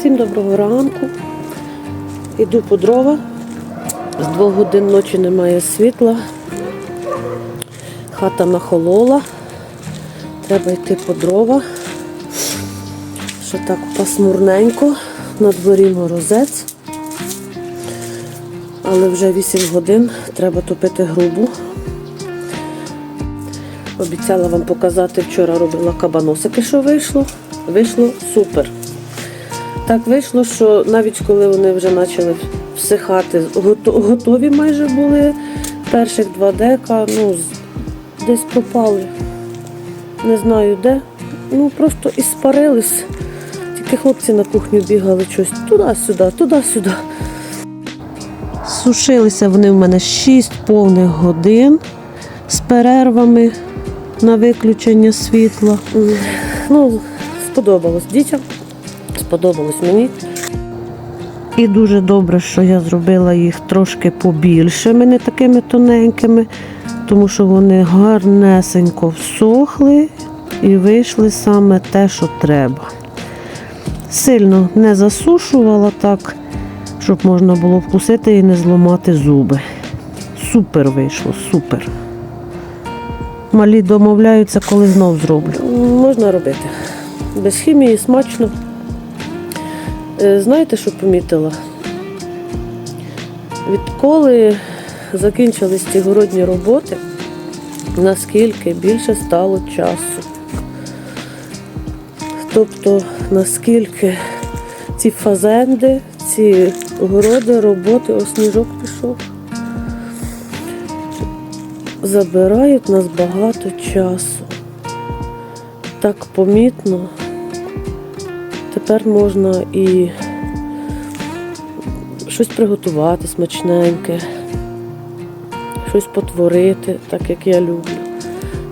Всім доброго ранку. Іду по дрова. З двох годин ночі немає світла. Хата нахолола. Треба йти по дрова. Що так пасмурненько. На дворі морозець. Але вже 8 годин треба топити грубу. Обіцяла вам показати, вчора робила кабаносики, що вийшло. Вийшло супер. Так вийшло, що навіть коли вони вже почали всихати, готові майже були, перших два дека, ну, десь пропали. Не знаю де. Ну просто і спарились. Тільки хлопці на кухню бігали щось туди-сюди, туди-сюди. Сушилися вони в мене 6 повних годин з перервами на виключення світла. Ну, сподобалось дітям, сподобалось мені. І дуже добре, що я зробила їх трошки побільшими, не такими тоненькими, тому що вони гарнесенько всохли і вийшли саме те, що треба. Сильно не засушувала так, щоб можна було вкусити і не зламати зуби. Супер вийшло, супер. Малі домовляються, коли знов зроблю. Можна робити. Без хімії смачно. Е, Знаєте, що помітила? Відколи закінчились ці городні роботи, наскільки більше стало часу. Тобто, наскільки ці фазенди, ці городи, роботи, о сніжок пішов, забирають нас багато часу. Так помітно. Тепер можна і щось приготувати смачненьке, щось потворити, так як я люблю.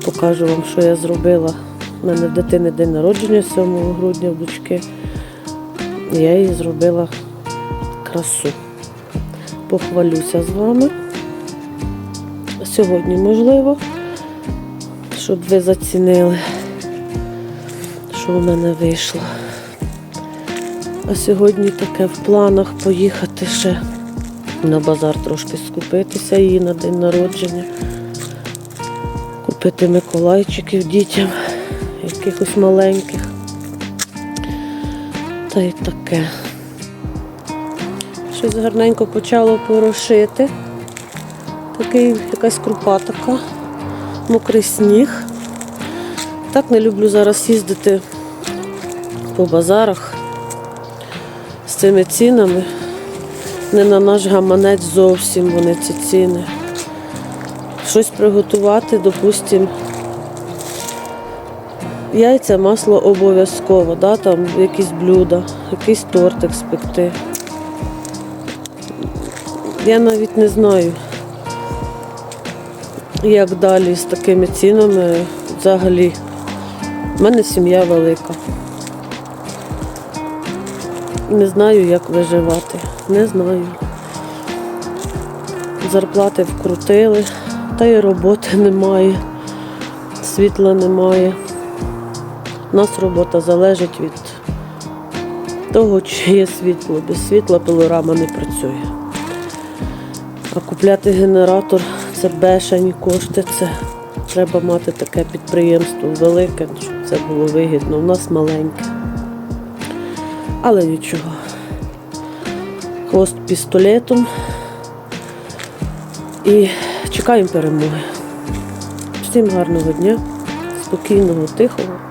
Покажу вам, що я зробила. У мене в дитини день народження 7 грудня в дочки. Я їй зробила красу. Похвалюся з вами. Сьогодні можливо, щоб ви зацінили, що в мене вийшло. А сьогодні таке в планах поїхати ще на базар трошки скупитися її на день народження. Купити миколайчиків дітям, якихось маленьких. Та й таке. Щось гарненько почало порошити. Такий якась крупа така, мокрий сніг. Так не люблю зараз їздити по базарах цими цінами. Не на наш гаманець зовсім вони ці ціни. Щось приготувати, допустимо, яйця, масло обов'язково, да, там якісь блюда, якийсь тортик спекти. Я навіть не знаю, як далі з такими цінами взагалі. У мене сім'я велика. Не знаю, як виживати. Не знаю. Зарплати вкрутили, та й роботи немає, світла немає. У нас робота залежить від того, чи є світло. Без світла пилорама не працює. А купляти генератор це бешені кошти. Це треба мати таке підприємство велике, щоб це було вигідно. У нас маленьке. Але нічого. Хвост пістолетом. І чекаємо перемоги. Всім гарного дня, спокійного, тихого.